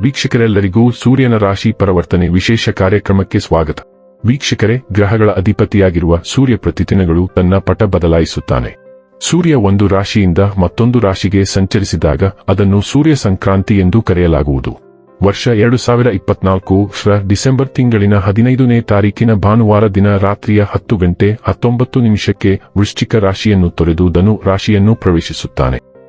ವೀಕ್ಷಕರೆಲ್ಲರಿಗೂ ಸೂರ್ಯನ ರಾಶಿ ಪರಿವರ್ತನೆ ವಿಶೇಷ ಕಾರ್ಯಕ್ರಮಕ್ಕೆ ಸ್ವಾಗತ. ವೀಕ್ಷಕರೇ, ಗ್ರಹಗಳ ಅಧಿಪತಿಯಾಗಿರುವ ಸೂರ್ಯ ಪ್ರತಿದಿನಗಳು ತನ್ನ ಪಟ ಬದಲಾಯಿಸುತ್ತಾನೆ. ಸೂರ್ಯ ಒಂದು ರಾಶಿಯಿಂದ ಮತ್ತೊಂದು ರಾಶಿಗೆ ಸಂಚರಿಸಿದಾಗ ಅದನ್ನು ಸೂರ್ಯ ಸಂಕ್ರಾಂತಿ ಎಂದು ಕರೆಯಲಾಗುವುದು. ವರ್ಷ ಎರಡು ಸಾವಿರ ಇಪ್ಪತ್ನಾಲ್ಕು ಡಿಸೆಂಬರ್ ತಿಂಗಳಿನ ಹದಿನೈದನೇ ತಾರೀಕಿನ ಭಾನುವಾರ ದಿನ ರಾತ್ರಿಯ ಹತ್ತು ಗಂಟೆ ಹತ್ತೊಂಬತ್ತು ನಿಮಿಷಕ್ಕೆ ವೃಶ್ಚಿಕ ರಾಶಿಯನ್ನು ತೊರೆದು ಧನು ರಾಶಿಯನ್ನು ಪ್ರವೇಶಿಸುತ್ತಾನೆ.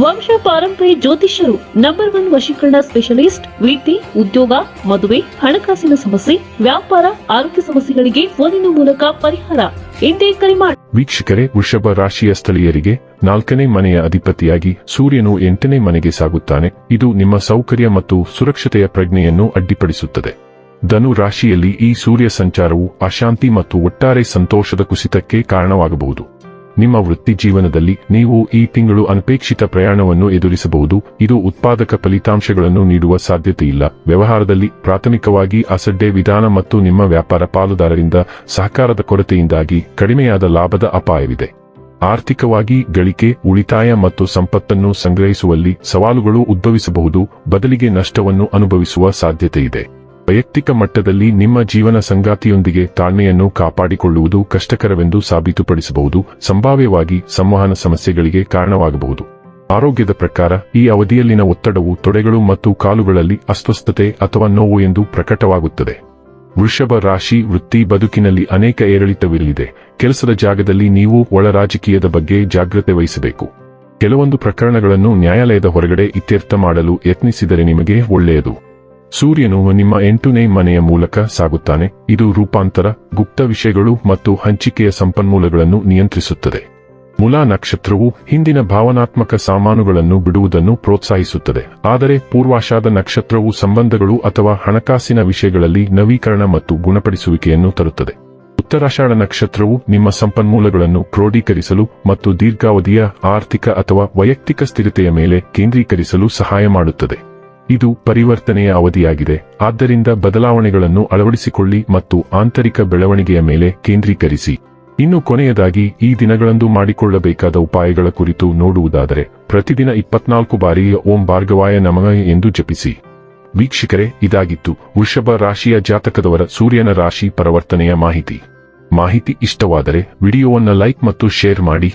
ವಂಶ ಪಾರಂಪರ್ಯ ಜ್ಯೋತಿಷ್ಯರು ನಂಬರ್ ಒನ್ ವಶೀಕರಣ ಸ್ಪೆಷಲಿಸ್ಟ್ ವೃತ್ತಿ ಉದ್ಯೋಗ, ಮದುವೆ, ಹಣಕಾಸಿನ ಸಮಸ್ಯೆ, ವ್ಯಾಪಾರ, ಆರೋಗ್ಯ ಸಮಸ್ಯೆಗಳಿಗೆ ಫೋನಿನ ಮೂಲಕ ಪರಿಹಾರ. ಎಂದೇ ಕರೆ ಮಾಡಿ ವೀಕ್ಷಕರೇ, ವೃಷಭ ರಾಶಿಯ ಸ್ಥಳೀಯರಿಗೆ ನಾಲ್ಕನೇ ಮನೆಯ ಅಧಿಪತಿಯಾಗಿ ಸೂರ್ಯನು ಎಂಟನೇ ಮನೆಗೆ ಸಾಗುತ್ತಾನೆ. ಇದು ನಿಮ್ಮ ಸೌಕರ್ಯ ಮತ್ತು ಸುರಕ್ಷತೆಯ ಪ್ರಜ್ಞೆಯನ್ನು ಅಡ್ಡಿಪಡಿಸುತ್ತದೆ. ಧನು ರಾಶಿಯಲ್ಲಿ ಈ ಸೂರ್ಯ ಸಂಚಾರವು ಅಶಾಂತಿ ಮತ್ತು ಒಟ್ಟಾರೆ ಸಂತೋಷದ ಕುಸಿತಕ್ಕೆ ಕಾರಣವಾಗಬಹುದು. ನಿಮ್ಮ ವೃತ್ತಿ ಜೀವನದಲ್ಲಿ ನೀವು ಈ ತಿಂಗಳು ಅನಪೇಕ್ಷಿತ ಪ್ರಯಾಣವನ್ನು ಎದುರಿಸಬಹುದು. ಇದು ಉತ್ಪಾದಕ ಫಲಿತಾಂಶಗಳನ್ನು ನೀಡುವ ಸಾಧ್ಯತೆಯಿಲ್ಲ. ವ್ಯವಹಾರದಲ್ಲಿ ಪ್ರಾಥಮಿಕವಾಗಿ ಅಸಡ್ಡೆ ವಿಧಾನ ಮತ್ತು ನಿಮ್ಮ ವ್ಯಾಪಾರ ಪಾಲುದಾರರಿಂದ ಸಹಕಾರದ ಕೊರತೆಯಿಂದಾಗಿ ಕಡಿಮೆಯಾದ ಲಾಭದ ಅಪಾಯವಿದೆ. ಆರ್ಥಿಕವಾಗಿ ಗಳಿಕೆ, ಉಳಿತಾಯ ಮತ್ತು ಸಂಪತ್ತನ್ನು ಸಂಗ್ರಹಿಸುವಲ್ಲಿ ಸವಾಲುಗಳು ಉದ್ಭವಿಸಬಹುದು. ಬದಲಿಗೆ ನಷ್ಟವನ್ನು ಅನುಭವಿಸುವ ಸಾಧ್ಯತೆಯಿದೆ. ವೈಯಕ್ತಿಕ ಮಟ್ಟದಲ್ಲಿ ನಿಮ್ಮ ಜೀವನ ಸಂಗಾತಿಯೊಂದಿಗೆ ತಾಳ್ಮೆಯನ್ನು ಕಾಪಾಡಿಕೊಳ್ಳುವುದು ಕಷ್ಟಕರವೆಂದು ಸಾಬೀತುಪಡಿಸಬಹುದು, ಸಂಭಾವ್ಯವಾಗಿ ಸಂವಹನ ಸಮಸ್ಯೆಗಳಿಗೆ ಕಾರಣವಾಗಬಹುದು. ಆರೋಗ್ಯದ ಪ್ರಕಾರ, ಈ ಅವಧಿಯಲ್ಲಿನ ಒತ್ತಡವು ತೊಡೆಗಳು ಮತ್ತು ಕಾಲುಗಳಲ್ಲಿ ಅಸ್ವಸ್ಥತೆ ಅಥವಾ ನೋವು ಎಂದು ಪ್ರಕಟವಾಗುತ್ತದೆ. ವೃಷಭ ರಾಶಿ ವೃತ್ತಿ ಬದುಕಿನಲ್ಲಿ ಅನೇಕ ಏರಿಳಿತವಿರಲಿದೆ. ಕೆಲಸದ ಜಾಗದಲ್ಲಿ ನೀವು ಒಳ ರಾಜಕೀಯದ ಬಗ್ಗೆ ಜಾಗ್ರತೆ ವಹಿಸಬೇಕು. ಕೆಲವೊಂದು ಪ್ರಕರಣಗಳನ್ನು ನ್ಯಾಯಾಲಯದ ಹೊರಗಡೆ ಇತ್ಯರ್ಥ ಮಾಡಲು ಯತ್ನಿಸಿದರೆ ನಿಮಗೆ ಒಳ್ಳೆಯದು. ಸೂರ್ಯನು ನಿಮ್ಮ ಎಂಟನೇ ಮನೆಯ ಮೂಲಕ ಸಾಗುತ್ತಾನೆ. ಇದು ರೂಪಾಂತರ, ಗುಪ್ತ ವಿಷಯಗಳು ಮತ್ತು ಹಂಚಿಕೆಯ ಸಂಪನ್ಮೂಲಗಳನ್ನು ನಿಯಂತ್ರಿಸುತ್ತದೆ. ಮುಲಾ ನಕ್ಷತ್ರವು ಹಿಂದಿನ ಭಾವನಾತ್ಮಕ ಸಾಮಾನುಗಳನ್ನು ಬಿಡುವುದನ್ನು ಪ್ರೋತ್ಸಾಹಿಸುತ್ತದೆ. ಆದರೆ ಪೂರ್ವಾಷಾದ ನಕ್ಷತ್ರವು ಸಂಬಂಧಗಳು ಅಥವಾ ಹಣಕಾಸಿನ ವಿಷಯಗಳಲ್ಲಿ ನವೀಕರಣ ಮತ್ತು ಗುಣಪಡಿಸುವಿಕೆಯನ್ನು ತರುತ್ತದೆ. ಉತ್ತರಾಷಾಢ ನಕ್ಷತ್ರವು ನಿಮ್ಮ ಸಂಪನ್ಮೂಲಗಳನ್ನು ಕ್ರೋಢೀಕರಿಸಲು ಮತ್ತು ದೀರ್ಘಾವಧಿಯ ಆರ್ಥಿಕ ಅಥವಾ ವೈಯಕ್ತಿಕ ಸ್ಥಿರತೆಯ ಮೇಲೆ ಕೇಂದ್ರೀಕರಿಸಲು ಸಹಾಯ ಮಾಡುತ್ತದೆ. ಇದು ಪರಿವರ್ತನೆಯ ಅವಧಿಯಾಗಿದೆ. ಆದ್ದರಿಂದ ಬದಲಾವಣೆಗಳನ್ನು ಅಳವಡಿಸಿಕೊಳ್ಳಿ ಮತ್ತು ಆಂತರಿಕ ಬೆಳವಣಿಗೆಯ ಮೇಲೆ ಕೇಂದ್ರೀಕರಿಸಿ. ಇನ್ನು ಕೊನೆಯದಾಗಿ, ಈ ದಿನಗಳಂದು ಮಾಡಿಕೊಳ್ಳಬೇಕಾದ ಉಪಾಯಗಳ ಕುರಿತು ನೋಡುವುದಾದರೆ, ಪ್ರತಿದಿನ ಇಪ್ಪತ್ನಾಲ್ಕು ಬಾರಿ ಓಂ ಭಾರ್ಗವಾಯ ನಮಃ ಎಂದು ಜಪಿಸಿ. ವೀಕ್ಷಕರೇ, ಇದಾಗಿತ್ತು ವೃಷಭ ರಾಶಿಯ ಜಾತಕದವರ ಸೂರ್ಯನ ರಾಶಿ ಪರಿವರ್ತನೆಯ ಮಾಹಿತಿ. ಮಾಹಿತಿ ಇಷ್ಟವಾದರೆ, ವಿಡಿಯೋವನ್ನು ಲೈಕ್ ಮತ್ತು ಶೇರ್ ಮಾಡಿ.